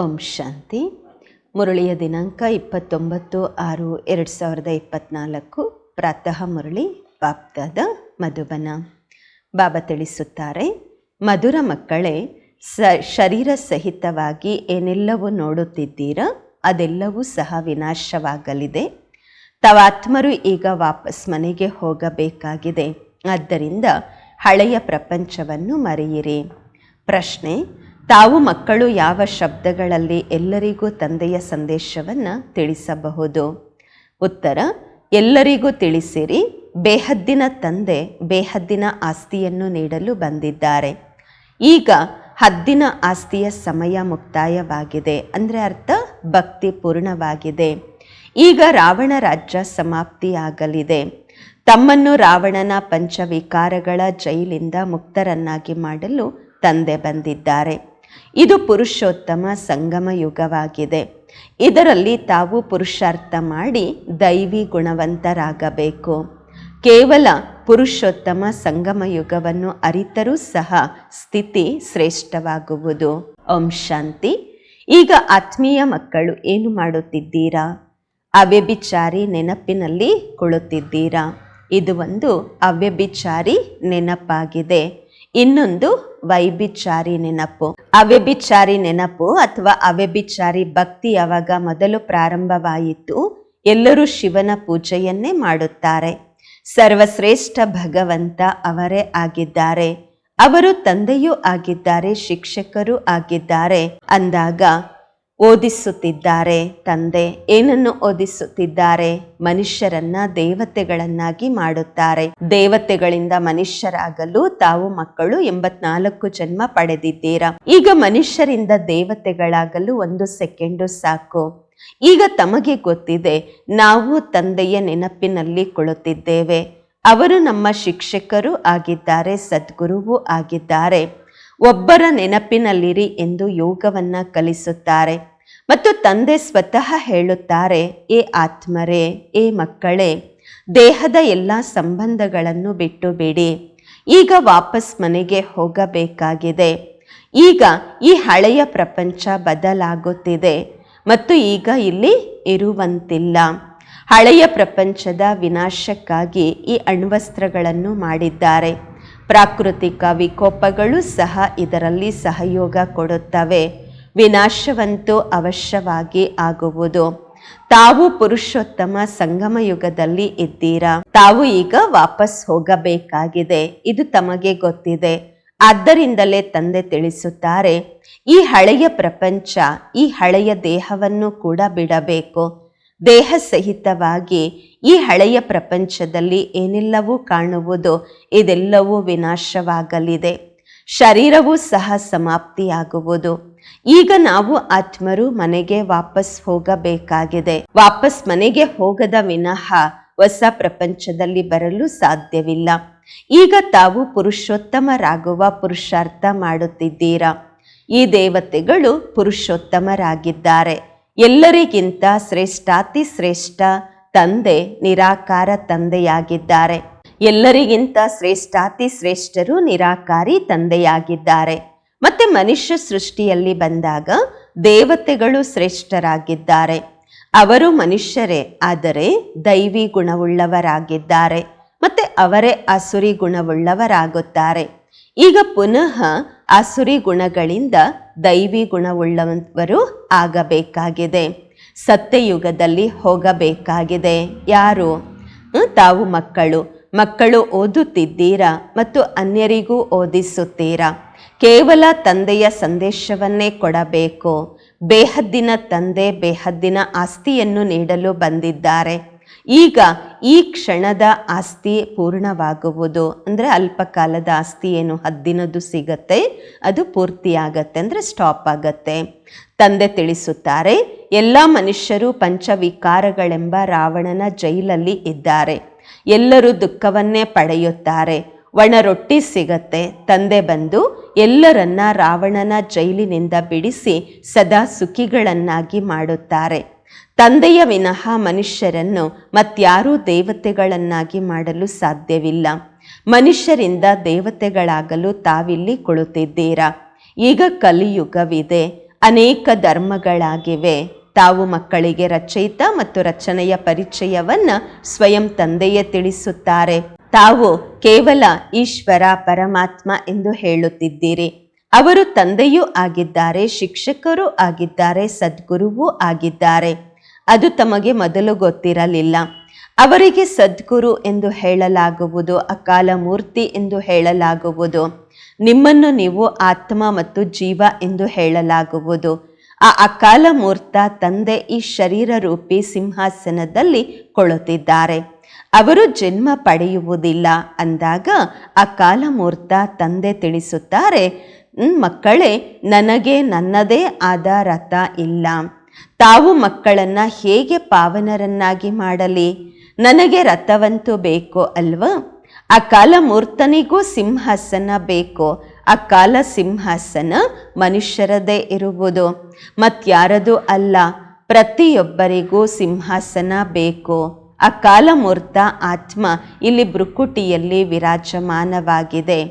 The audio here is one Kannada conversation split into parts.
ಓಂ ಶಾಂತಿ. ಮುರಳಿಯ ದಿನಾಂಕ ಇಪ್ಪತ್ತೊಂಬತ್ತು ಆರು ಎರಡು ಸಾವಿರದ ಇಪ್ಪತ್ತ್ನಾಲ್ಕು ಪ್ರಾತಃ ಮುರಳಿ, ಬಾಪ್ದಾದ ಮಧುಬನ. ಬಾಬಾ ತಿಳಿಸುತ್ತಾರೆ, ಮಧುರ ಮಕ್ಕಳೇ, ಸ ಶರೀರ ಸಹಿತವಾಗಿ ಏನೆಲ್ಲವೂ ನೋಡುತ್ತಿದ್ದೀರ? ಅದೆಲ್ಲವೂ ಸಹ ವಿನಾಶವಾಗಲಿದೆ. ತವಾತ್ಮರು ಈಗ ವಾಪಸ್ ಮನೆಗೆ ಹೋಗಬೇಕಾಗಿದೆ. ಆದ್ದರಿಂದ ಹಳೆಯ ಪ್ರಪಂಚವನ್ನು ಮರೆಯಿರಿ. ಪ್ರಶ್ನೆ ತಾವು ಮಕ್ಕಳು ಯಾವ ಶಬ್ದಗಳಲ್ಲಿ ಎಲ್ಲರಿಗೂ ತಂದೆಯ ಸಂದೇಶವನ್ನು ತಿಳಿಸಬಹುದು? ಉತ್ತರ, ಎಲ್ಲರಿಗೂ ತಿಳಿಸಿರಿ, ಬೇಹದ್ದಿನ ತಂದೆ ಬೇಹದ್ದಿನ ಆಸ್ತಿಯನ್ನು ನೀಡಲು ಬಂದಿದ್ದಾರೆ. ಈಗ ಹದ್ದಿನ ಆಸ್ತಿಯ ಸಮಯ ಮುಕ್ತಾಯವಾಗಿದೆ, ಅಂದರೆ ಅರ್ಥ ಭಕ್ತಿ ಪೂರ್ಣವಾಗಿದೆ. ಈಗ ರಾವಣ ರಾಜ್ಯ ಸಮಾಪ್ತಿಯಾಗಲಿದೆ. ತಮ್ಮನ್ನು ರಾವಣನ ಪಂಚವಿಕಾರಗಳ ಜೈಲಿಂದ ಮುಕ್ತರನ್ನಾಗಿ ಮಾಡಲು ತಂದೆ ಬಂದಿದ್ದಾರೆ. ಇದು ಪುರುಷೋತ್ತಮ ಸಂಗಮ ಯುಗವಾಗಿದೆ. ಇದರಲ್ಲಿ ತಾವು ಪುರುಷಾರ್ಥ ಮಾಡಿ ದೈವಿ ಗುಣವಂತರಾಗಬೇಕು. ಕೇವಲ ಪುರುಷೋತ್ತಮ ಸಂಗಮ ಯುಗವನ್ನು ಅರಿತರೂ ಸಹ ಸ್ಥಿತಿ ಶ್ರೇಷ್ಠವಾಗುವುದು. ಓಂ ಶಾಂತಿ. ಈಗ ಆತ್ಮೀಯ ಮಕ್ಕಳು ಏನು ಮಾಡುತ್ತಿದ್ದೀರಾ? ಅವ್ಯಭಿಚಾರಿ ನೆನಪಿನಲ್ಲಿ ಕುಳಿತಿದ್ದೀರಾ? ಇದು ಒಂದು ಅವ್ಯಭಿಚಾರಿ ನೆನಪಾಗಿದೆ. ಇನ್ನೊಂದು ವೈಭಿಚಾರಿ ನೆನಪು. ಅವ್ಯಭಿಚಾರಿ ನೆನಪು ಅಥವಾ ಅವ್ಯಭಿಚಾರಿ ಭಕ್ತಿ ಯಾವಾಗ ಮೊದಲು ಪ್ರಾರಂಭವಾಯಿತು, ಎಲ್ಲರೂ ಶಿವನ ಪೂಜೆಯನ್ನೇ ಮಾಡುತ್ತಾರೆ. ಸರ್ವಶ್ರೇಷ್ಠ ಭಗವಂತ ಅವರೇ ಆಗಿದ್ದಾರೆ. ಅವರು ತಂದೆಯೂ ಆಗಿದ್ದಾರೆ, ಶಿಕ್ಷಕರು ಆಗಿದ್ದಾರೆ. ಅಂದಾಗ ಓದಿಸುತ್ತಿದ್ದಾರೆ. ತಂದೆ ಏನನ್ನು ಓದಿಸುತ್ತಿದ್ದಾರೆ? ಮನುಷ್ಯರನ್ನ ದೇವತೆಗಳನ್ನಾಗಿ ಮಾಡುತ್ತಾರೆ. ದೇವತೆಗಳಿಂದ ಮನುಷ್ಯರಾಗಲು ತಾವು ಮಕ್ಕಳು ಎಂಬತ್ನಾಲ್ಕು ಜನ್ಮ ಪಡೆದಿದ್ದೀರಾ? ಈಗ ಮನುಷ್ಯರಿಂದ ದೇವತೆಗಳಾಗಲು ಒಂದು ಸೆಕೆಂಡು ಸಾಕು. ಈಗ ತಮಗೆ ಗೊತ್ತಿದೆ, ನಾವು ತಂದೆಯ ನೆನಪಿನಲ್ಲಿ ಕುಳಿತಿದ್ದೇವೆ. ಅವರು ನಮ್ಮ ಶಿಕ್ಷಕರು ಆಗಿದ್ದಾರೆ, ಸದ್ಗುರುವೂ ಆಗಿದ್ದಾರೆ. ಒಬ್ಬರ ನೆನಪಿನಲ್ಲಿರಿ ಎಂದು ಯೋಗವನ್ನ ಕಲಿಸುತ್ತಾರೆ. ಮತ್ತು ತಂದೆ ಸ್ವತಃ ಹೇಳುತ್ತಾರೆ, ಏ ಆತ್ಮರೇ, ಏ ಮಕ್ಕಳೇ, ದೇಹದ ಎಲ್ಲ ಸಂಬಂಧಗಳನ್ನು ಬಿಟ್ಟು ಬಿಡಿ ಈಗ ವಾಪಸ್ ಮನೆಗೆ ಹೋಗಬೇಕಾಗಿದೆ. ಈಗ ಈ ಹಳೆಯ ಪ್ರಪಂಚ ಬದಲಾಗುತ್ತಿದೆ ಮತ್ತು ಈಗ ಇಲ್ಲಿ ಇರುವಂತಿಲ್ಲ. ಹಳೆಯ ಪ್ರಪಂಚದ ವಿನಾಶಕ್ಕಾಗಿ ಈ ಅಣ್ವಸ್ತ್ರಗಳನ್ನು ಮಾಡಿದ್ದಾರೆ. ಪ್ರಾಕೃತಿಕ ವಿಕೋಪಗಳು ಸಹ ಇದರಲ್ಲಿ ಸಹಯೋಗ ಕೊಡುತ್ತವೆ. ವಿನಾಶವಂತೂ ಅವಶ್ಯವಾಗಿ ಆಗುವುದು. ತಾವು ಪುರುಷೋತ್ತಮ ಸಂಗಮ ಯುಗದಲ್ಲಿ ಇದ್ದೀರಾ? ತಾವು ಈಗ ವಾಪಸ್ ಹೋಗಬೇಕಾಗಿದೆ. ಇದು ತಮಗೆ ಗೊತ್ತಿದೆ. ಆದ್ದರಿಂದಲೇ ತಂದೆ ತಿಳಿಸುತ್ತಾರೆ, ಈ ಹಳೆಯ ಪ್ರಪಂಚ, ಈ ಹಳೆಯ ದೇಹವನ್ನು ಕೂಡ ಬಿಡಬೇಕು. ದೇಹ ಸಹಿತವಾಗಿ ಈ ಹಳೆಯ ಪ್ರಪಂಚದಲ್ಲಿ ಏನೆಲ್ಲವೂ ಕಾಣುವುದು, ಇದೆಲ್ಲವೂ ವಿನಾಶವಾಗಲಿದೆ. ಶರೀರವೂ ಸಹ ಸಮಾಪ್ತಿಯಾಗುವುದು. ಈಗ ನಾವು ಆತ್ಮರು ಮನೆಗೆ ವಾಪಸ್ ಹೋಗಬೇಕಾಗಿದೆ. ವಾಪಸ್ ಮನೆಗೆ ಹೋಗದ ವಿನಃ ಹೊಸ ಪ್ರಪಂಚದಲ್ಲಿ ಬರಲು ಸಾಧ್ಯವಿಲ್ಲ. ಈಗ ತಾವು ಪುರುಷೋತ್ತಮರಾಗುವ ಪುರುಷಾರ್ಥ ಮಾಡುತ್ತಿದ್ದೀರಾ? ಈ ದೇವತೆಗಳು ಪುರುಷೋತ್ತಮರಾಗಿದ್ದಾರೆ. ಎಲ್ಲರಿಗಿಂತ ಶ್ರೇಷ್ಠಾತಿ ಶ್ರೇಷ್ಠ ತಂದೆ, ನಿರಾಕಾರ ತಂದೆಯಾಗಿದ್ದಾರೆ. ಎಲ್ಲರಿಗಿಂತ ಶ್ರೇಷ್ಠಾತಿ ಶ್ರೇಷ್ಠರು ನಿರಾಕಾರಿ ತಂದೆಯಾಗಿದ್ದಾರೆ. ಮತ್ತೆ ಮನುಷ್ಯ ಸೃಷ್ಟಿಯಲ್ಲಿ ಬಂದಾಗ ದೇವತೆಗಳು ಶ್ರೇಷ್ಠರಾಗಿದ್ದಾರೆ. ಅವರು ಮನುಷ್ಯರೇ, ಆದರೆ ದೈವಿ ಗುಣವುಳ್ಳವರಾಗಿದ್ದಾರೆ. ಮತ್ತೆ ಅವರೇ ಅಸುರಿ ಗುಣವುಳ್ಳವರಾಗುತ್ತಾರೆ. ಈಗ ಪುನಃ ಅಸುರಿ ಗುಣಗಳಿಂದ ದೈವಿ ಗುಣವುಳ್ಳವರು ಆಗಬೇಕಾಗಿದೆ. ಸತ್ಯಯುಗದಲ್ಲಿ ಹೋಗಬೇಕಾಗಿದೆ. ಯಾರು? ತಾವು ಮಕ್ಕಳು. ಮಕ್ಕಳು ಓದುತ್ತಿದ್ದೀರಾ ಮತ್ತು ಅನ್ಯರಿಗೂ ಓದಿಸುತ್ತೀರಾ? ಕೇವಲ ತಂದೆಯ ಸಂದೇಶವನ್ನೇ ಕೊಡಬೇಕು. ಬೇಹದ್ದಿನ ತಂದೆ ಬೇಹದ್ದಿನ ಆಸ್ತಿಯನ್ನು ನೀಡಲು ಬಂದಿದ್ದಾರೆ. ಈಗ ಈ ಕ್ಷಣದ ಆಸ್ತಿ ಪೂರ್ಣವಾಗುವುದು. ಅಂದರೆ ಅಲ್ಪಕಾಲದ ಆಸ್ತಿ ಏನು? ಹದ್ದಿನದು ಸಿಗತ್ತೆ, ಅದು ಪೂರ್ತಿಯಾಗತ್ತೆ, ಅಂದರೆ ಸ್ಟಾಪ್ ಆಗತ್ತೆ. ತಂದೆ ತಿಳಿಸುತ್ತಾರೆ, ಎಲ್ಲ ಮನುಷ್ಯರು ಪಂಚವಿಕಾರಗಳೆಂಬ ರಾವಣನ ಜೈಲಲ್ಲಿ ಇದ್ದಾರೆ. ಎಲ್ಲರೂ ದುಃಖವನ್ನೇ ಪಡೆಯುತ್ತಾರೆ. ಒಣ ರೊಟ್ಟಿ ಸಿಗತ್ತೆ. ತಂದೆ ಬಂದು ಎಲ್ಲರನ್ನ ರಾವಣನ ಜೈಲಿನಿಂದ ಬಿಡಿಸಿ ಸದಾ ಸುಖಿಗಳನ್ನಾಗಿ ಮಾಡುತ್ತಾರೆ. ತಂದೆಯ ವಿನಃ ಮನುಷ್ಯರನ್ನು ಮತ್ಯಾರೂ ದೇವತೆಗಳನ್ನಾಗಿ ಮಾಡಲು ಸಾಧ್ಯವಿಲ್ಲ. ಮನುಷ್ಯರಿಂದ ದೇವತೆಗಳಾಗಲು ತಾವಿಲ್ಲಿ ಕುಳಿತಿದ್ದೀರಾ? ಈಗ ಕಲಿಯುಗವಿದೆ. ಅನೇಕ ಧರ್ಮಗಳಾಗಿವೆ. ತಾವು ಮಕ್ಕಳಿಗೆ ರಚಯಿತ ಮತ್ತು ರಚನೆಯ ಪರಿಚಯವನ್ನ ಸ್ವಯಂ ತಂದೆಯೇ ತಿಳಿಸುತ್ತಾರೆ. ತಾವು ಕೇವಲ ಈಶ್ವರ ಪರಮಾತ್ಮ ಎಂದು ಹೇಳುತ್ತಿದ್ದೀರಿ. ಅವರು ತಂದೆಯೂ ಆಗಿದ್ದಾರೆ, ಶಿಕ್ಷಕರೂ ಆಗಿದ್ದಾರೆ, ಸದ್ಗುರುವೂ ಆಗಿದ್ದಾರೆ. ಅದು ತಮಗೆ ಮೊದಲು ಗೊತ್ತಿರಲಿಲ್ಲ. ಅವರಿಗೆ ಸದ್ಗುರು ಎಂದು ಹೇಳಲಾಗುವುದು ಅಕಾಲ ಮೂರ್ತಿ ಎಂದು ಹೇಳಲಾಗುವುದು. ನಿಮ್ಮನ್ನು ನೀವು ಆತ್ಮ ಮತ್ತು ಜೀವ ಎಂದು ಹೇಳಲಾಗುವುದು. ಆ ಅಕಾಲ ಮೂರ್ತ ತಂದೆ ಈ ಶರೀರ ರೂಪಿ ಸಿಂಹಾಸನದಲ್ಲಿ ಕೊಳುತ್ತಿದ್ದಾರೆ ಅವರು ಜನ್ಮ ಪಡೆಯುವುದಿಲ್ಲ ಅಂದಾಗ ಅಕಾಲ ಮೂರ್ತ ತಂದೆ ತಿಳಿಸುತ್ತಾರೆ ಮಕ್ಕಳೇ, ನನಗೆ ನನ್ನದೇ ಆದ ರಥ ಇಲ್ಲ. ತಾವು ಮಕ್ಕಳನ್ನ ಹೇಗೆ ಪಾವನರನ್ನಾಗಿ ಮಾಡಲಿ? ನನಗೆ ರಥವಂತೂ ಬೇಕು ಅಲ್ವಾ? ಆ ಕಾಲಮೂರ್ತನಿಗೂ ಸಿಂಹಾಸನ ಬೇಕು. ಅಕಾಲ ಸಿಂಹಾಸನ ಮನುಷ್ಯರದೇ ಇರುವುದು. ಮತ್ಯಾರದು ಅಲ್ಲ, ಪ್ರತಿಯೊಬ್ಬರಿಗೂ ಸಿಂಹಾಸನ ಬೇಕು. ಅಕಾಲ ಕಾಲಮೂರ್ತ ಆತ್ಮ ಇಲ್ಲಿ ಬೃಕುಟಿಯಲ್ಲಿ ವಿರಾಜಮಾನವಾಗಿದೆ.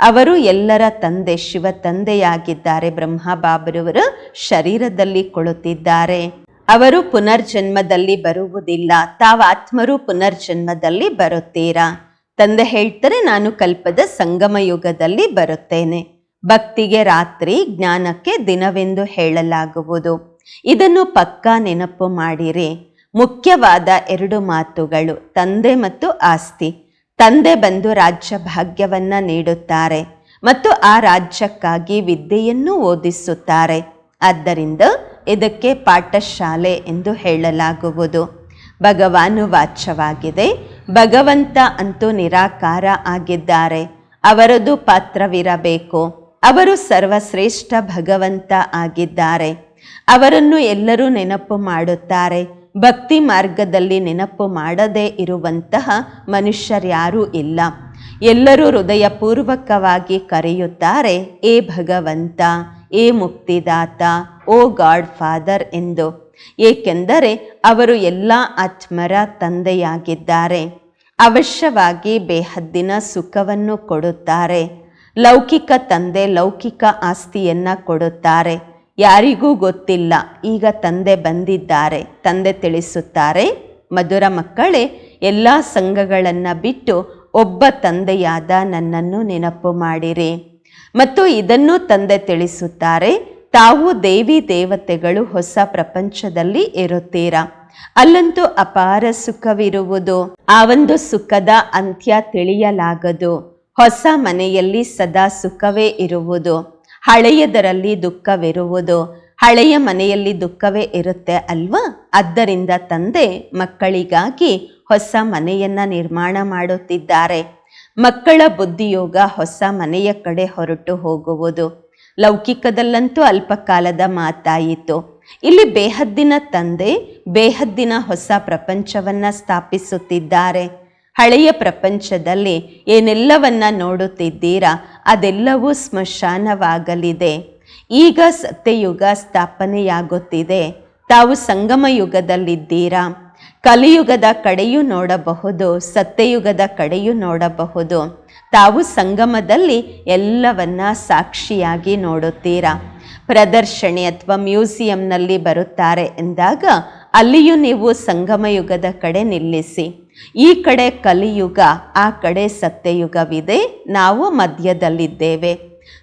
ಅವರು ಎಲ್ಲರ ತಂದೆ ಶಿವ ತಂದೆಯಾಗಿದ್ದಾರೆ. ಬ್ರಹ್ಮ ಬಾಬರವರ ಶರೀರದಲ್ಲಿ ಕೊಳುತ್ತಿದ್ದಾರೆ. ಅವರು ಪುನರ್ಜನ್ಮದಲ್ಲಿ ಬರುವುದಿಲ್ಲ. ತಾವು ಆತ್ಮರು ಪುನರ್ಜನ್ಮದಲ್ಲಿ ಬರುತ್ತೀರಾ? ತಂದೆ ಹೇಳ್ತಾರೆ, ನಾನು ಕಲ್ಪದ ಸಂಗಮ ಯುಗದಲ್ಲಿ ಬರುತ್ತೇನೆ. ಭಕ್ತಿಗೆ ರಾತ್ರಿ, ಜ್ಞಾನಕ್ಕೆ ದಿನವೆಂದು ಹೇಳಲಾಗುವುದು. ಇದನ್ನು ಪಕ್ಕಾ ನೆನಪು ಮಾಡಿರಿ. ಮುಖ್ಯವಾದ ಎರಡು ಮಾತುಗಳು, ತಂದೆ ಮತ್ತು ಆಸ್ತಿ. ತಂದೆ ಬಂದು ರಾಜ್ಯ ಭಾಗ್ಯವನ್ನ ನೀಡುತ್ತಾರೆ ಮತ್ತು ಆ ರಾಜ್ಯಕ್ಕಾಗಿ ವಿದ್ಯೆಯನ್ನು ಓದಿಸುತ್ತಾರೆ. ಆದ್ದರಿಂದ ಇದಕ್ಕೆ ಪಾಠಶಾಲೆ ಎಂದು ಹೇಳಲಾಗುವುದು. ಭಗವಾನು ವಾಚ್ಯವಾಗಿದೆ ಭಗವಂತ ಅಂತೂ ನಿರಾಕಾರ ಆಗಿದ್ದಾರೆ. ಅವರದು ಪಾತ್ರವಿರಬೇಕು. ಅವರು ಸರ್ವಶ್ರೇಷ್ಠ ಭಗವಂತ ಆಗಿದ್ದಾರೆ. ಅವರನ್ನು ಎಲ್ಲರೂ ನೆನಪು ಮಾಡುತ್ತಾರೆ. ಭಕ್ತಿ ಮಾರ್ಗದಲ್ಲಿ ನೆನಪು ಮಾಡದೇ ಇರುವಂತಹ ಮನುಷ್ಯರ್ಯಾರೂ ಇಲ್ಲ. ಎಲ್ಲರೂ ಹೃದಯಪೂರ್ವಕವಾಗಿ ಕರೆಯುತ್ತಾರೆ, ಏ ಭಗವಂತ, ಏ ಮುಕ್ತಿದಾತ, ಓ ಗಾಡ್ ಫಾದರ್ ಎಂದು. ಏಕೆಂದರೆ ಅವರು ಎಲ್ಲ ಆತ್ಮರ ತಂದೆಯಾಗಿದ್ದಾರೆ. ಅವಶ್ಯವಾಗಿ ಬೇಹದ್ದಿನ ಸುಖವನ್ನು ಕೊಡುತ್ತಾರೆ. ಲೌಕಿಕ ತಂದೆ ಲೌಕಿಕ ಆಸ್ತಿಯನ್ನ ಕೊಡುತ್ತಾರೆ. ಯಾರಿಗೂ ಗೊತ್ತಿಲ್ಲ, ಈಗ ತಂದೆ ಬಂದಿದ್ದಾರೆ. ತಂದೆ ತಿಳಿಸುತ್ತಾರೆ, ಮಧುರ ಮಕ್ಕಳೇ, ಎಲ್ಲ ಸಂಘಗಳನ್ನು ಬಿಟ್ಟು ಒಬ್ಬ ತಂದೆಯಾದ ನನ್ನನ್ನು ನೆನಪು ಮಾಡಿರಿ. ಮತ್ತು ಇದನ್ನು ತಂದೆ ತಿಳಿಸುತ್ತಾರೆ ತಾವು ದೇವಿ ದೇವತೆಗಳು ಹೊಸ ಪ್ರಪಂಚದಲ್ಲಿ ಇರುತ್ತೀರಾ? ಅಲ್ಲಂತೂ ಅಪಾರ ಸುಖವಿರುವುದು. ಆ ಒಂದು ಸುಖದ ಅಂತ್ಯ ತಿಳಿಯಲಾಗದು. ಹೊಸ ಮನೆಯಲ್ಲಿ ಸದಾ ಸುಖವೇ ಇರುವುದು. ಹಳೆಯದರಲ್ಲಿ ದುಃಖವಿರುವುದು. ಹಳೆಯ ಮನೆಯಲ್ಲಿ ದುಃಖವೇ ಇರುತ್ತೆ ಅಲ್ವಾ? ಆದ್ದರಿಂದ ತಂದೆ ಮಕ್ಕಳಿಗಾಗಿ ಹೊಸ ಮನೆಯನ್ನ ನಿರ್ಮಾಣ ಮಾಡುತ್ತಿದ್ದಾರೆ. ಮಕ್ಕಳ ಬುದ್ಧಿಯೋಗ ಹೊಸ ಮನೆಯ ಕಡೆ ಹೊರಟು ಹೋಗುವುದು. ಲೌಕಿಕದಲ್ಲಂತೂ ಅಲ್ಪಕಾಲದ ಮಾತಾಯಿತು. ಇಲ್ಲಿ ಬೇಹದ್ದಿನ ತಂದೆ, ಬೇಹದ್ದಿನ ಹೊಸ ಪ್ರಪಂಚವನ್ನ ಸ್ಥಾಪಿಸುತ್ತಿದ್ದಾರೆ. ಹಳೆಯ ಪ್ರಪಂಚದಲ್ಲಿ ಏನೆಲ್ಲವನ್ನ ನೋಡುತ್ತಿದ್ದೀರಾ, ಅದೆಲ್ಲವೂ ಸ್ಮಶಾನವಾಗಲಿದೆ. ಈಗ ಸತ್ಯಯುಗ ಸ್ಥಾಪನೆಯಾಗುತ್ತಿದೆ. ತಾವು ಸಂಗಮ ಯುಗದಲ್ಲಿದ್ದೀರಾ ಕಲಿಯುಗದ ಕಡೆಯೂ ನೋಡಬಹುದು, ಸತ್ಯಯುಗದ ಕಡೆಯೂ ನೋಡಬಹುದು. ತಾವು ಸಂಗಮದಲ್ಲಿ ಎಲ್ಲವನ್ನ ಸಾಕ್ಷಿಯಾಗಿ ನೋಡುತ್ತೀರಾ? ಪ್ರದರ್ಶನೆ ಅಥವಾ ಮ್ಯೂಸಿಯಂನಲ್ಲಿ ಬರುತ್ತಾರೆ ಎಂದಾಗ ಅಲ್ಲಿಯೂ ನೀವು ಸಂಗಮ ಯುಗದ ಕಡೆ ನಿಲ್ಲಿಸಿ. ಈ ಕಡೆ ಕಲಿಯುಗ, ಆ ಕಡೆ ಸತ್ಯಯುಗವಿದೆ, ನಾವು ಮಧ್ಯದಲ್ಲಿದ್ದೇವೆ.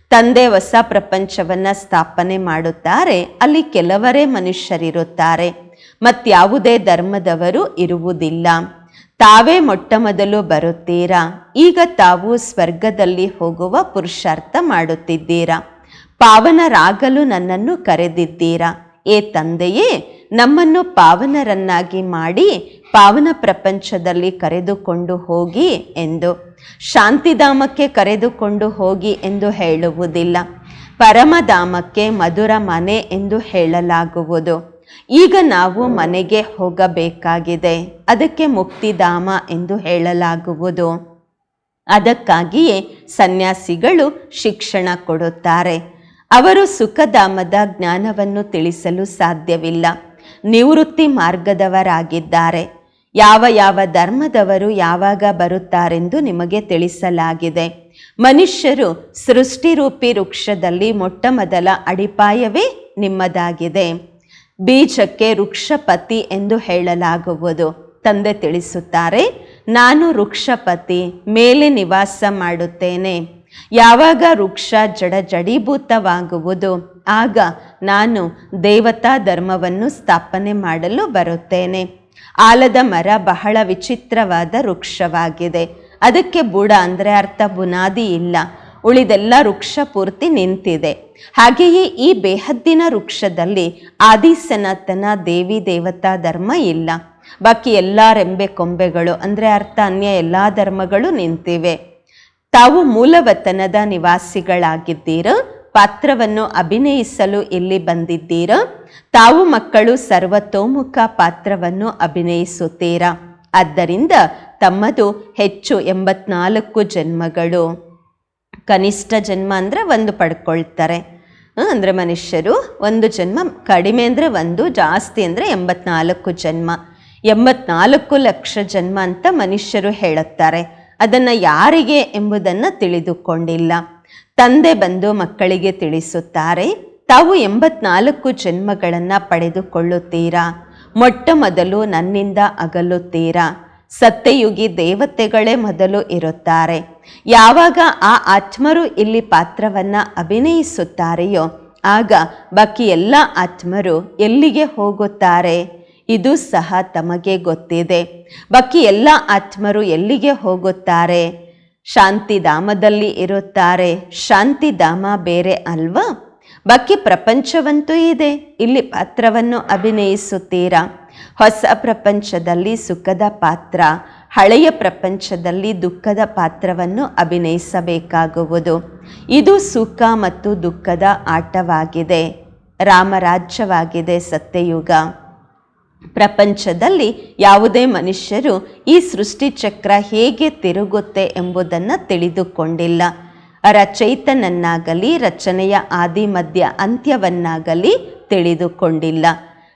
ತಂದೆ ಹೊಸ ಪ್ರಪಂಚವನ್ನು ಸ್ಥಾಪನೆ ಮಾಡುತ್ತಾರೆ, ಅಲ್ಲಿ ಕೆಲವರೇ ಮನುಷ್ಯರಿರುತ್ತಾರೆ. ಮತ್ತಾವುದೇ ಧರ್ಮದವರು ಇರುವುದಿಲ್ಲ. ತಾವೇ ಮೊಟ್ಟ ಮೊದಲು ಬರುತ್ತೀರಾ? ಈಗ ತಾವು ಸ್ವರ್ಗದಲ್ಲಿ ಹೋಗುವ ಪುರುಷಾರ್ಥ ಮಾಡುತ್ತಿದ್ದೀರಾ? ಪಾವನರಾಗಲು ನನ್ನನ್ನು ಕರೆದಿದ್ದೀರಾ? ಏ ತಂದೆಯೇ, ನಮ್ಮನ್ನು ಪಾವನರನ್ನಾಗಿ ಮಾಡಿ ಪಾವನ ಪ್ರಪಂಚದಲ್ಲಿ ಕರೆದುಕೊಂಡು ಹೋಗಿ ಎಂದು, ಶಾಂತಿಧಾಮಕ್ಕೆ ಕರೆದುಕೊಂಡು ಹೋಗಿ ಎಂದು ಹೇಳುವುದಿಲ್ಲ. ಪರಮಧಾಮಕ್ಕೆ ಮಧುರ ಮನೆ ಎಂದು ಹೇಳಲಾಗುವುದು. ಈಗ ನಾವು ಮನೆಗೆ ಹೋಗಬೇಕಾಗಿದೆ. ಅದಕ್ಕೆ ಮುಕ್ತಿಧಾಮ ಎಂದು ಹೇಳಲಾಗುವುದು. ಅದಕ್ಕಾಗಿಯೇ ಸನ್ಯಾಸಿಗಳು ಶಿಕ್ಷಣ ಕೊಡುತ್ತಾರೆ. ಅವರು ಸುಖಧಾಮದ ಜ್ಞಾನವನ್ನು ತಿಳಿಸಲು ಸಾಧ್ಯವಿಲ್ಲ. ನಿವೃತ್ತಿ ಮಾರ್ಗದವರಾಗಿದ್ದಾರೆ. ಯಾವ ಯಾವ ಧರ್ಮದವರು ಯಾವಾಗ ಬರುತ್ತಾರೆಂದು ನಿಮಗೆ ತಿಳಿಸಲಾಗಿದೆ. ಮನುಷ್ಯರು ಸೃಷ್ಟಿರೂಪಿ ವೃಕ್ಷದಲ್ಲಿ ಮೊಟ್ಟ ಮೊದಲ ಅಡಿಪಾಯವೇ ನಿಮ್ಮದಾಗಿದೆ. ಬೀಜಕ್ಕೆ ವೃಕ್ಷಪತಿ ಎಂದು ಹೇಳಲಾಗುವುದು. ತಂದೆ ತಿಳಿಸುತ್ತಾರೆ, ನಾನು ವೃಕ್ಷಪತಿ, ಮೇಲೆ ನಿವಾಸ ಮಾಡುತ್ತೇನೆ. ಯಾವಾಗ ವೃಕ್ಷ ಜಡ ಜಡೀಭೂತವಾಗುವುದು ಆಗ ನಾನು ದೇವತಾ ಧರ್ಮವನ್ನು ಸ್ಥಾಪನೆ ಮಾಡಲು ಬರುತ್ತೇನೆ. ಆಲದ ಮರ ಬಹಳ ವಿಚಿತ್ರವಾದ ವೃಕ್ಷವಾಗಿದೆ. ಅದಕ್ಕೆ ಬುಡ ಅಂದರೆ ಅರ್ಥ ಬುನಾದಿ ಇಲ್ಲ. ಉಳಿದೆಲ್ಲ ವೃಕ್ಷ ಪೂರ್ತಿ ನಿಂತಿದೆ. ಹಾಗೆಯೇ ಈ ಬೇಹದ್ದಿನ ವೃಕ್ಷದಲ್ಲಿ ಆದಿ ಸನಾತನ ದೇವಿ ದೇವತಾ ಧರ್ಮ ಇಲ್ಲ. ಬಾಕಿ ಎಲ್ಲ ರೆಂಬೆ ಕೊಂಬೆಗಳು, ಅಂದರೆ ಅರ್ಥ ಅನ್ಯ ಎಲ್ಲ ಧರ್ಮಗಳು ನಿಂತಿವೆ. ತಾವು ಮೂಲವತನದ ನಿವಾಸಿಗಳಾಗಿದ್ದೀರ? ಪಾತ್ರವನ್ನು ಅಭಿನಯಿಸಲು ಇಲ್ಲಿ ಬಂದಿದ್ದೀರ? ತಾವು ಮಕ್ಕಳು ಸರ್ವತೋಮುಖ ಪಾತ್ರವನ್ನು ಅಭಿನಯಿಸುತ್ತೀರಾ? ಆದ್ದರಿಂದ ತಮ್ಮದು ಹೆಚ್ಚು ಎಂಬತ್ನಾಲ್ಕು ಜನ್ಮಗಳು. ಕನಿಷ್ಠ ಜನ್ಮ ಅಂದರೆ ಒಂದು ಪಡ್ಕೊಳ್ತಾರೆ. ಅಂದರೆ ಮನುಷ್ಯರು ಒಂದು ಜನ್ಮ ಕಡಿಮೆ ಅಂದರೆ ಒಂದು, ಜಾಸ್ತಿ ಅಂದರೆ ಎಂಬತ್ನಾಲ್ಕು ಜನ್ಮ. ಎಂಬತ್ನಾಲ್ಕು ಲಕ್ಷ ಜನ್ಮ ಅಂತ ಮನುಷ್ಯರು ಹೇಳುತ್ತಾರೆ. ಅದನ್ನು ಯಾರಿಗೆ ಎಂಬುದನ್ನು ತಿಳಿದುಕೊಂಡಿಲ್ಲ. ತಂದೆ ಬಂದು ಮಕ್ಕಳಿಗೆ ತಿಳಿಸುತ್ತಾರೆ, ತಾವು ಎಂಬತ್ನಾಲ್ಕು ಜನ್ಮಗಳನ್ನು ಪಡೆದುಕೊಳ್ಳುತ್ತೀರಾ? ಮೊಟ್ಟ ಮೊದಲು ನನ್ನಿಂದ ಅಗಲುತ್ತೀರಾ? ಸತ್ತೆಯುಗಿ ದೇವತೆಗಳೇ ಮೊದಲು ಇರುತ್ತಾರೆ. ಯಾವಾಗ ಆ ಆತ್ಮರು ಇಲ್ಲಿ ಪಾತ್ರವನ್ನು ಅಭಿನಯಿಸುತ್ತಾರೆಯೋ, ಆಗ ಬಾಕಿ ಎಲ್ಲ ಆತ್ಮರು ಎಲ್ಲಿಗೆ ಹೋಗುತ್ತಾರೆ? ಇದು ಸಹ ತಮಗೆ ಗೊತ್ತಿದೆ. ಬಾಕಿ ಎಲ್ಲ ಆತ್ಮರು ಎಲ್ಲಿಗೆ ಹೋಗುತ್ತಾರೆ? ಶಾಂತಿಧಾಮದಲ್ಲಿ ಇರುತ್ತಾರೆ. ಶಾಂತಿಧಾಮ ಬೇರೆ ಅಲ್ವಾ? ಬಾಕಿ ಪ್ರಪಂಚವಂತೂ ಇದೆ. ಇಲ್ಲಿ ಪಾತ್ರವನ್ನು ಅಭಿನಯಿಸುತ್ತೀರಾ? ಹೊಸ ಪ್ರಪಂಚದಲ್ಲಿ ಸುಖದ ಪಾತ್ರ. ಹಳೆಯ ಪ್ರಪಂಚದಲ್ಲಿ ದುಃಖದ ಪಾತ್ರವನ್ನು ಅಭಿನಯಿಸಬೇಕಾಗುವುದು. ಇದು ಸುಖ ಮತ್ತು ದುಃಖದ ಆಟವಾಗಿದೆ. ರಾಮರಾಜ್ಯವಾಗಿದೆ ಸತ್ಯಯುಗ. ಪ್ರಪಂಚದಲ್ಲಿ ಯಾವುದೇ ಮನುಷ್ಯರು ಈ ಸೃಷ್ಟಿಚಕ್ರ ಹೇಗೆ ತಿರುಗುತ್ತೆ ಎಂಬುದನ್ನು ತಿಳಿದುಕೊಂಡಿಲ್ಲ. ರಚಯಿತನನ್ನಾಗಲಿ, ರಚನೆಯ ಆದಿ ಮಧ್ಯ ಅಂತ್ಯವನ್ನಾಗಲಿ ತಿಳಿದುಕೊಂಡಿಲ್ಲ.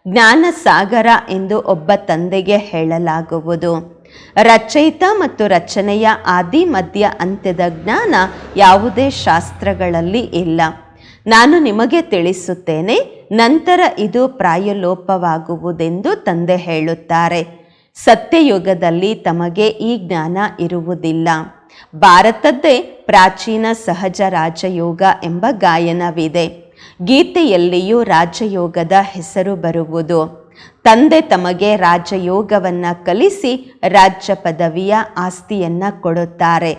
ಜ್ಞಾನ ಸಾಗರ ಎಂದು ಒಬ್ಬ ತಂದೆಗೆ ಹೇಳಲಾಗುವುದು. ರಚಯಿತ ಮತ್ತು ರಚನೆಯ ಆದಿ ಮಧ್ಯ ಅಂತ್ಯದ ಜ್ಞಾನ ಯಾವುದೇ ಶಾಸ್ತ್ರಗಳಲ್ಲಿ ಇಲ್ಲ. ನಾನು ನಿಮಗೆ ತಿಳಿಸುತ್ತೇನೆ, ನಂತರ ಇದು ಪ್ರಾಯಲೋಪವಾಗುವುದೆಂದು ತಂದೆ ಹೇಳುತ್ತಾರೆ. ಸತ್ಯಯುಗದಲ್ಲಿ ತಮಗೆ ಈ ಜ್ಞಾನ ಇರುವುದಿಲ್ಲ. ಭಾರತದ್ದೇ ಪ್ರಾಚೀನ ಸಹಜ ರಾಜಯೋಗ ಎಂಬ ಗಾಯನವಿದೆ. ಗೀತೆಯಲ್ಲಿಯೂ ರಾಜಯೋಗದ ಹೆಸರು ಬರುವುದು. ತಂದೆ ತಮಗೆ ರಾಜಯೋಗವನ್ನು ಕಲಿಸಿ ರಾಜ್ಯ ಪದವಿಯ ಆಸ್ತಿಯನ್ನು ಕೊಡುತ್ತಾರೆ.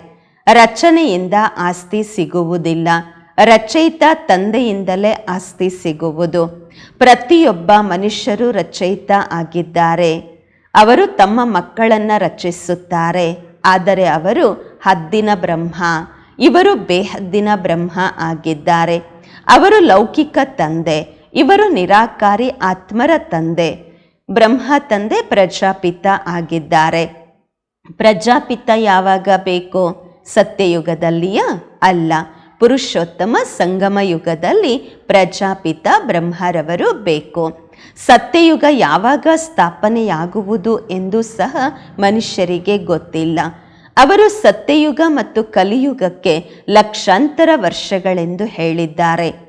ರಚನೆಯಿಂದ ಆಸ್ತಿ ಸಿಗುವುದಿಲ್ಲ. ರಚಯಿತ ತಂದೆಯಿಂದಲೇ ಆಸ್ತಿ ಸಿಗುವುದು. ಪ್ರತಿಯೊಬ್ಬ ಮನುಷ್ಯರು ರಚಯಿತ ಆಗಿದ್ದಾರೆ. ಅವರು ತಮ್ಮ ಮಕ್ಕಳನ್ನು ರಚಿಸುತ್ತಾರೆ. ಆದರೆ ಅವರು ಹದ್ದಿನ ಬ್ರಹ್ಮ. ಇವರು ಬೇಹದ್ದಿನ ಬ್ರಹ್ಮ ಆಗಿದ್ದಾರೆ. ಅವರು ಲೌಕಿಕ ತಂದೆ. ಇವರು ನಿರಾಕಾರಿ ಆತ್ಮರ ತಂದೆ, ಬ್ರಹ್ಮ ತಂದೆ, ಪ್ರಜಾಪಿತ ಆಗಿದ್ದಾರೆ. ಪ್ರಜಾಪಿತ ಯಾವಾಗ ಬೇಕು? ಸತ್ಯಯುಗದಲ್ಲಿಯ? ಅಲ್ಲ. ಪುರುಷೋತ್ತಮ ಸಂಗಮ ಯುಗದಲ್ಲಿ ಪ್ರಜಾಪಿತ ಬ್ರಹ್ಮರವರು ಬೇಕು. ಸತ್ಯಯುಗ ಯಾವಾಗ ಸ್ಥಾಪನೆಯಾಗುವುದು ಎಂದು ಸಹ ಮನುಷ್ಯರಿಗೆ ಗೊತ್ತಿಲ್ಲ. ಅವರು ಸತ್ಯಯುಗ ಮತ್ತು ಕಲಿಯುಗಕ್ಕೆ ಲಕ್ಷಾಂತರ ವರ್ಷಗಳೆಂದು ಹೇಳಿದ್ದಾರೆ.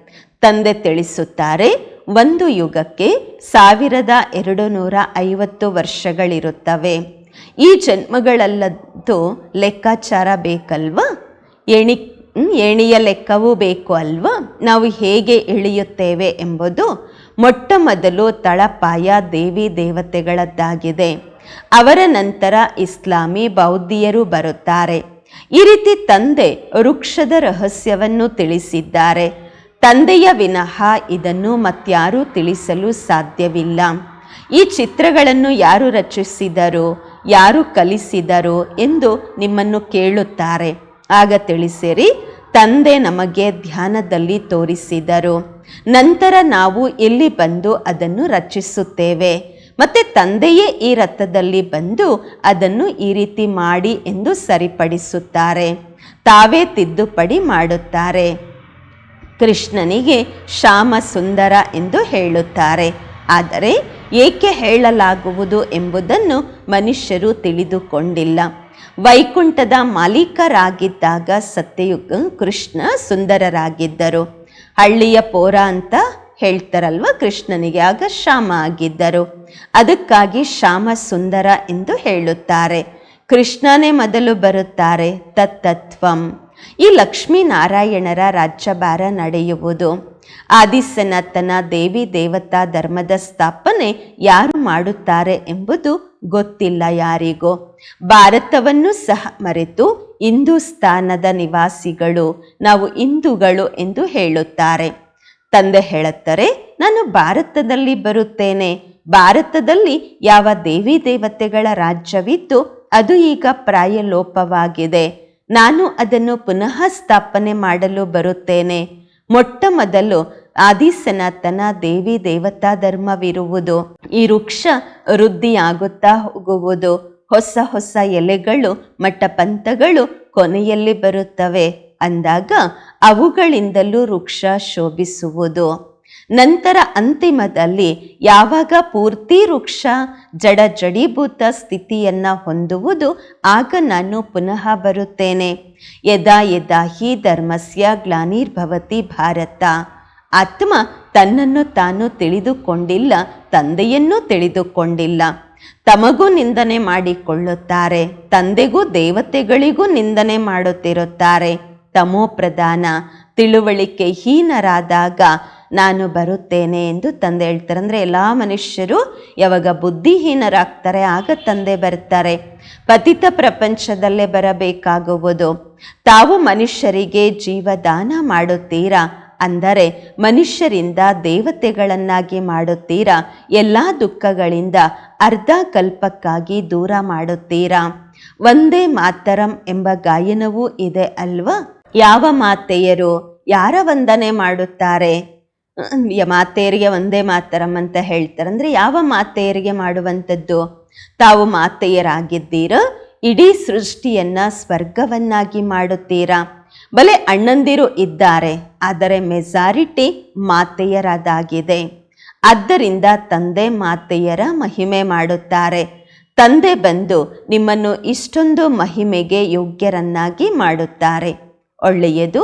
ತಂದೆ ತಿಳಿಸುತ್ತಾರೆ, ಒಂದು ಯುಗಕ್ಕೆ ಸಾವಿರದ ಎರಡು ನೂರ ಐವತ್ತು ವರ್ಷಗಳಿರುತ್ತವೆ. ಈ ಜನ್ಮಗಳಲ್ಲದ್ದು ಲೆಕ್ಕಾಚಾರ ಬೇಕಲ್ವಾ? ಎಣಿ ಎಣಿಯ ಲೆಕ್ಕವೂ ಬೇಕು ಅಲ್ವಾ? ನಾವು ಹೇಗೆ ಇಳಿಯುತ್ತೇವೆ ಎಂಬುದು ಮೊಟ್ಟ ಮೊದಲು ತಳಪಾಯ ದೇವಿ ದೇವತೆಗಳದ್ದಾಗಿದೆ. ಅವರ ನಂತರ ಇಸ್ಲಾಮಿ ಬೌದ್ಧಿಯರು ಬರುತ್ತಾರೆ. ಈ ರೀತಿ ತಂದೆ ವೃಕ್ಷದ ರಹಸ್ಯವನ್ನು ತಿಳಿಸಿದ್ದಾರೆ. ತಂದೆಯ ವಿನಃ ಇದನ್ನು ಮತ್ಯಾರೂ ತಿಳಿಸಲು ಸಾಧ್ಯವಿಲ್ಲ. ಈ ಚಿತ್ರಗಳನ್ನು ಯಾರು ರಚಿಸಿದರು, ಯಾರು ಕಲಿಸಿದರು ಎಂದು ನಿಮ್ಮನ್ನು ಕೇಳುತ್ತಾರೆ. ಆಗ ತಿಳಿಸಿರಿ, ತಂದೆ ನಮಗೆ ಧ್ಯಾನದಲ್ಲಿ ತೋರಿಸಿದರು. ನಂತರ ನಾವು ಇಲ್ಲಿ ಬಂದು ಅದನ್ನು ರಚಿಸುತ್ತೇವೆ. ಮತ್ತೆ ತಂದೆಯೇ ಈ ರಥದಲ್ಲಿ ಬಂದು ಅದನ್ನು ಈ ರೀತಿ ಮಾಡಿ ಎಂದು ಸರಿಪಡಿಸುತ್ತಾರೆ. ತಾವೇ ತಿದ್ದುಪಡಿ ಮಾಡುತ್ತಾರೆ. ಕೃಷ್ಣನಿಗೆ ಶ್ಯಾಮ ಸುಂದರ ಎಂದು ಹೇಳುತ್ತಾರೆ. ಆದರೆ ಏಕೆ ಹೇಳಲಾಗುವುದು ಎಂಬುದನ್ನು ಮನುಷ್ಯರು ತಿಳಿದುಕೊಂಡಿಲ್ಲ. ವೈಕುಂಠದ ಮಾಲೀಕರಾಗಿದ್ದಾಗ ಸತ್ಯಯುಗ ಕೃಷ್ಣ ಸುಂದರರಾಗಿದ್ದರು. ಹಳ್ಳಿಯ ಪೋರ ಅಂತ ಹೇಳ್ತಾರಲ್ವ ಕೃಷ್ಣನಿಗೆ, ಆಗ ಶ್ಯಾಮ ಆಗಿದ್ದರು. ಅದಕ್ಕಾಗಿ ಶ್ಯಾಮ ಸುಂದರ ಎಂದು ಹೇಳುತ್ತಾರೆ. ಕೃಷ್ಣನೇ ಮೊದಲು ಬರುತ್ತಾರೆ ತತ್ತತ್ವಂ. ಈ ಲಕ್ಷ್ಮೀನಾರಾಯಣರ ರಾಜ್ಯಭಾರ ನಡೆಯುವುದು. ಆದಿಸನಾತನ ದೇವಿ ದೇವತಾ ಧರ್ಮದ ಸ್ಥಾಪನೆ ಯಾರು ಮಾಡುತ್ತಾರೆ ಎಂಬುದು ಗೊತ್ತಿಲ್ಲ ಯಾರಿಗೂ. ಭಾರತವನ್ನು ಸಹ ಮರೆತು ಹಿಂದೂಸ್ತಾನದ ನಿವಾಸಿಗಳು ನಾವು ಹಿಂದೂಗಳು ಎಂದು ಹೇಳುತ್ತಾರೆ. ತಂದೆ ಹೇಳುತ್ತಾರೆ, ನಾನು ಭಾರತದಲ್ಲಿ ಬರುತ್ತೇನೆ. ಭಾರತದಲ್ಲಿ ಯಾವ ದೇವಿ ದೇವತೆಗಳ ರಾಜ್ಯವಿತ್ತು ಅದು ಈಗ ಪ್ರಾಯ ಲೋಪವಾಗಿದೆ ನಾನು ಅದನ್ನು ಪುನಃ ಸ್ಥಾಪನೆ ಮಾಡಲು ಬರುತ್ತೇನೆ. ಮೊಟ್ಟ ಮೊದಲು ಆದಿಸನಾತನ ದೇವಿ ದೇವತಾ ಧರ್ಮವಿರುವುದು ಈ ವೃಕ್ಷ ವೃದ್ಧಿಯಾಗುತ್ತಾ ಹೋಗುವುದು. ಹೊಸ ಹೊಸ ಎಲೆಗಳು ಮಟ್ಟಪಂಥಗಳು ಕೊನೆಯಲ್ಲಿ ಬರುತ್ತವೆ. ಅಂದಾಗ ಅವುಗಳಿಂದಲೂ ವೃಕ್ಷ ಶೋಭಿಸುವುದು. ನಂತರ ಅಂತಿಮದಲ್ಲಿ ಯಾವಾಗ ಪೂರ್ತಿ ವೃಕ್ಷ ಜಡ ಜಡೀಭೂತ ಸ್ಥಿತಿಯನ್ನು ಹೊಂದುವುದು, ಆಗ ನಾನು ಪುನಃ ಬರುತ್ತೇನೆ. ಯದಾ ಯದಾ ಹಿ ಧರ್ಮಸ್ಯ ಗ್ಲಾನಿರ್ಭವತಿ ಭಾರತ. ಆತ್ಮ ತನ್ನನ್ನು ತಾನು ತಿಳಿದುಕೊಂಡಿಲ್ಲ, ತಂದೆಯನ್ನೂ ತಿಳಿದುಕೊಂಡಿಲ್ಲ. ತಮಗೂ ನಿಂದನೆ ಮಾಡಿಕೊಳ್ಳುತ್ತಾರೆ, ತಂದೆಗೂ ದೇವತೆಗಳಿಗೂ ನಿಂದನೆ ಮಾಡುತ್ತಿರುತ್ತಾರೆ. ತಮೋ ಪ್ರಧಾನ ತಿಳುವಳಿಕೆ ಹೀನರಾದಾಗ ನಾನು ಬರುತ್ತೇನೆ ಎಂದು ತಂದೆ ಹೇಳ್ತಾರೆ. ಅಂದರೆ ಎಲ್ಲ ಮನುಷ್ಯರು ಯಾವಾಗ ಬುದ್ಧಿಹೀನರಾಗ್ತಾರೆ, ಆಗ ತಂದೆ ಬರ್ತಾರೆ. ಪತಿತ ಪ್ರಪಂಚದಲ್ಲೇ ಬರಬೇಕಾಗುವುದು. ತಾವು ಮನುಷ್ಯರಿಗೆ ಜೀವದಾನ ಮಾಡುತ್ತೀರಾ? ಅಂದರೆ ಮನುಷ್ಯರಿಂದ ದೇವತೆಗಳನ್ನಾಗಿ ಮಾಡುತ್ತೀರಾ? ಎಲ್ಲ ದುಃಖಗಳಿಂದ ಅರ್ಧ ಕಲ್ಪಕ್ಕಾಗಿ ದೂರ ಮಾಡುತ್ತೀರಾ? ಒಂದೇ ಮಾತರಂ ಎಂಬ ಗಾಯನವೂ ಇದೆ ಅಲ್ವಾ? ಯಾವ ಮಾತೆಯರು, ಯಾರ ವಂದನೆ ಮಾಡುತ್ತಾರೆ? ಮಾತೆಯರಿಗೆ ಒಂದೇ ಮಾತರಂ ಅಂತ ಹೇಳ್ತಾರೆ. ಅಂದರೆ ಯಾವ ಮಾತೆಯರಿಗೆ ಮಾಡುವಂಥದ್ದು? ತಾವು ಮಾತೆಯರಾಗಿದ್ದೀರ? ಇಡೀ ಸೃಷ್ಟಿಯನ್ನ ಸ್ವರ್ಗವನ್ನಾಗಿ ಮಾಡುತ್ತೀರಾ? ಬಲೆ ಅಣ್ಣಂದಿರು ಇದ್ದಾರೆ, ಆದರೆ ಮೆಜಾರಿಟಿ ಮಾತೆಯರದಾಗಿದೆ. ಆದ್ದರಿಂದ ತಂದೆ ಮಾತೆಯರ ಮಹಿಮೆ ಮಾಡುತ್ತಾರೆ. ತಂದೆ ಬಂದು ನಿಮ್ಮನ್ನು ಇಷ್ಟೊಂದು ಮಹಿಮೆಗೆ ಯೋಗ್ಯರನ್ನಾಗಿ ಮಾಡುತ್ತಾರೆ. ಒಳ್ಳೆಯದು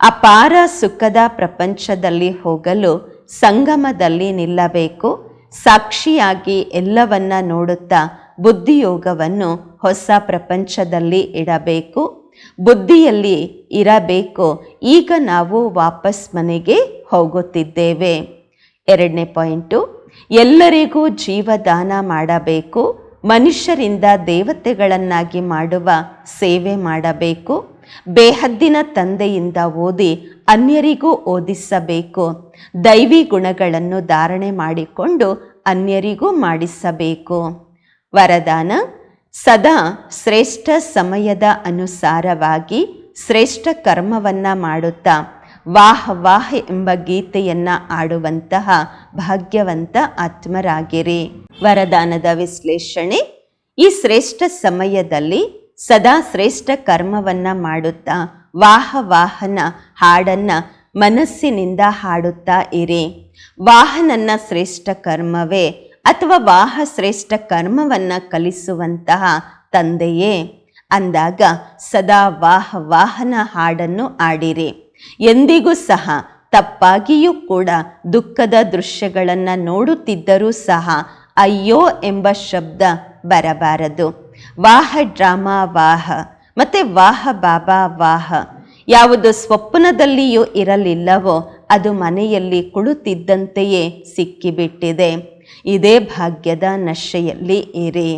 ಅಪಾರ ಸುಖದ ಪ್ರಪಂಚದಲ್ಲಿ ಹೋಗಲು ಸಂಗಮದಲ್ಲಿ ನಿಲ್ಲಬೇಕು. ಸಾಕ್ಷಿಯಾಗಿ ಎಲ್ಲವನ್ನ ನೋಡುತ್ತಾ ಬುದ್ಧಿಯೋಗವನ್ನು ಹೊಸ ಪ್ರಪಂಚದಲ್ಲಿ ಇಡಬೇಕು. ಬುದ್ಧಿಯಲ್ಲಿ ಇರಬೇಕು. ಈಗ ನಾವು ವಾಪಸ್ ಮನೆಗೆ ಹೋಗುತ್ತಿದ್ದೇವೆ. ಎರಡನೇ ಪಾಯಿಂಟು, ಎಲ್ಲರಿಗೂ ಜೀವದಾನ ಮಾಡಬೇಕು. ಮನುಷ್ಯರಿಂದ ದೇವತೆಗಳನ್ನಾಗಿ ಮಾಡುವ ಸೇವೆ ಮಾಡಬೇಕು. ಬೇಹದ್ದಿನ ತಂದೆಯಿಂದ ಓದಿ ಅನ್ಯರಿಗೂ ಓದಿಸಬೇಕು. ದೈವಿ ಗುಣಗಳನ್ನು ಧಾರಣೆ ಮಾಡಿಕೊಂಡು ಅನ್ಯರಿಗೂ ಮಾಡಿಸಬೇಕು. ವರದಾನ, ಸದಾ ಶ್ರೇಷ್ಠ ಸಮಯದ ಅನುಸಾರವಾಗಿ ಶ್ರೇಷ್ಠ ಕರ್ಮವನ್ನು ಮಾಡುತ್ತಾ ವಾಹ್ ವಾಹ್ ಎಂಬ ಗೀತೆಯನ್ನು ಆಡುವಂತಹ ಭಾಗ್ಯವಂತ ಆತ್ಮರಾಗಿರಿ. ವರದಾನದ ವಿಶ್ಲೇಷಣೆ, ಈ ಶ್ರೇಷ್ಠ ಸಮಯದಲ್ಲಿ ಸದಾ ಶ್ರೇಷ್ಠ ಕರ್ಮವನ್ನು ಮಾಡುತ್ತಾ, ವಾಹ ವಾಹನ ಹಾಡನ್ನ ಮನಸ್ಸಿನಿಂದ ಹಾಡುತ್ತಾ ಇರಿ. ವಾಹನನ್ನ ಶ್ರೇಷ್ಠ ಕರ್ಮವೇ ಅಥವಾ ವಾಹ ಶ್ರೇಷ್ಠ ಕರ್ಮವನ್ನ ಕಲಿಸುವಂತಹ ತಂದೆಯೇ ಅಂದಾಗ ಸದಾ ವಾಹ ವಾಹನ ಹಾಡನ್ನು ಆಡಿರಿ ಎಂದಿಗೂ ಸಹ ತಪ್ಪಾಗಿಯೂ ಕೂಡ ದುಃಖದ ದೃಶ್ಯಗಳನ್ನು ನೋಡುತ್ತಿದ್ದರೂ ಸಹ ಅಯ್ಯೋ ಎಂಬ ಶಬ್ದ ಬರಬಾರದು. ವಾಹ ಡ್ರಾಮಾ ವಾಹ, ಮತ್ತೆ ವಾಹ ಬಾಬಾ ವಾಹ. ಯಾವುದು ಸ್ವಪ್ನದಲ್ಲಿಯೂ ಇರಲಿಲ್ಲವೋ ಅದು ಮನೆಯಲ್ಲಿ ಕುಳಿತಿದ್ದಂತೆಯೇ ಸಿಕ್ಕಿಬಿಟ್ಟಿದೆ. ಇದೇ ಭಾಗ್ಯದ ನಶೆಯಲ್ಲಿ ಇರಿ.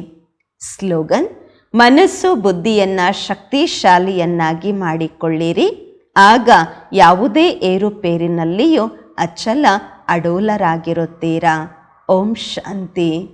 ಸ್ಲೋಗನ್, ಮನಸ್ಸು ಬುದ್ಧಿಯನ್ನು ಶಕ್ತಿಶಾಲಿಯನ್ನಾಗಿ ಮಾಡಿಕೊಳ್ಳಿರಿ. ಆಗ ಯಾವುದೇ ಏರುಪೇರಿನಲ್ಲಿಯೂ ಅಚಲ ಅಡೋಲರಾಗಿರುತ್ತೀರಾ. ಓಂ ಶಾಂತಿ.